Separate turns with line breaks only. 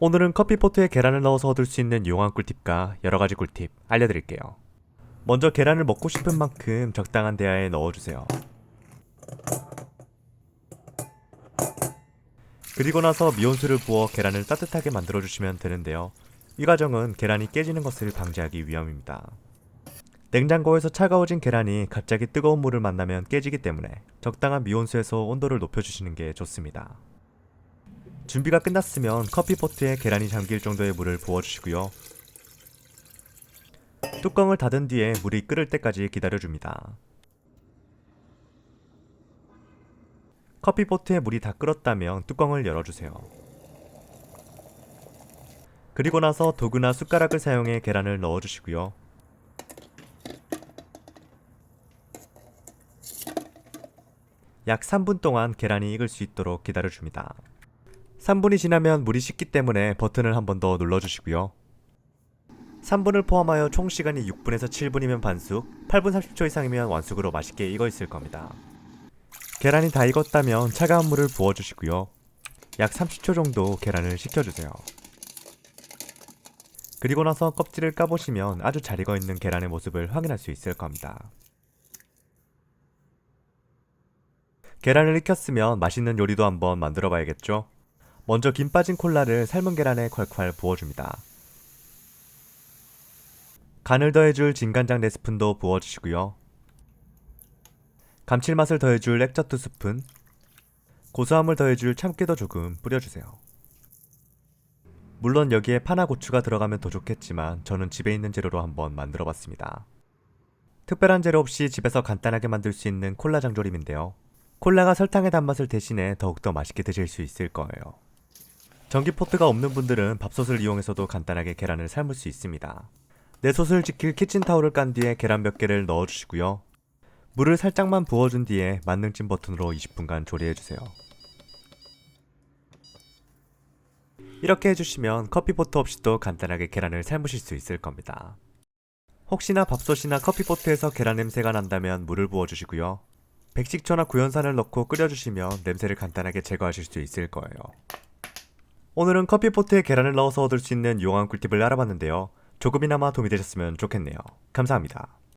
오늘은 커피포트에 계란을 넣어서 얻을 수 있는 유용한 꿀팁과 여러가지 꿀팁 알려드릴게요. 먼저 계란을 먹고 싶은 만큼 적당한 대야에 넣어주세요. 그리고 나서 미온수를 부어 계란을 따뜻하게 만들어주시면 되는데요. 이 과정은 계란이 깨지는 것을 방지하기 위함입니다. 냉장고에서 차가워진 계란이 갑자기 뜨거운 물을 만나면 깨지기 때문에 적당한 미온수에서 온도를 높여주시는 게 좋습니다. 준비가 끝났으면 커피포트에 계란이 잠길 정도의 물을 부어주시고요. 뚜껑을 닫은 뒤에 물이 끓을 때까지 기다려줍니다. 커피포트에 물이 다 끓었다면 뚜껑을 열어주세요. 그리고 나서 도구나 숟가락을 사용해 계란을 넣어주시고요. 약 3분 동안 계란이 익을 수 있도록 기다려줍니다. 3분이 지나면 물이 식기 때문에 버튼을 한 번 더 눌러주시고요. 3분을 포함하여 총 시간이 6분에서 7분이면 반숙, 8분 30초 이상이면 완숙으로 맛있게 익어 있을 겁니다. 계란이 다 익었다면 차가운 물을 부어주시고요. 약 30초 정도 계란을 식혀주세요. 그리고 나서 껍질을 까보시면 아주 잘 익어 있는 계란의 모습을 확인할 수 있을 겁니다. 계란을 익혔으면 맛있는 요리도 한번 만들어 봐야겠죠? 먼저 김 빠진 콜라를 삶은 계란에 콸콸 부어줍니다. 간을 더해줄 진간장 4스푼도 부어주시고요. 감칠맛을 더해줄 액젓 2스푼, 고소함을 더해줄 참깨도 조금 뿌려주세요. 물론 여기에 파나 고추가 들어가면 더 좋겠지만 저는 집에 있는 재료로 한번 만들어 봤습니다. 특별한 재료 없이 집에서 간단하게 만들 수 있는 콜라 장조림인데요. 콜라가 설탕의 단맛을 대신해 더욱더 맛있게 드실 수 있을 거예요. 전기 포트가 없는 분들은 밥솥을 이용해서도 간단하게 계란을 삶을 수 있습니다. 내솥을 지킬 키친타올을 깐 뒤에 계란 몇 개를 넣어주시고요. 물을 살짝만 부어준 뒤에 만능찜 버튼으로 20분간 조리해주세요. 이렇게 해주시면 커피포트 없이도 간단하게 계란을 삶으실 수 있을 겁니다. 혹시나 밥솥이나 커피포트에서 계란 냄새가 난다면 물을 부어주시고요. 백식초나 구연산을 넣고 끓여주시면 냄새를 간단하게 제거하실 수 있을 거예요. 오늘은 커피포트에 계란을 넣어서 얻을 수 있는 유용한 꿀팁을 알아봤는데요. 조금이나마 도움이 되셨으면 좋겠네요. 감사합니다.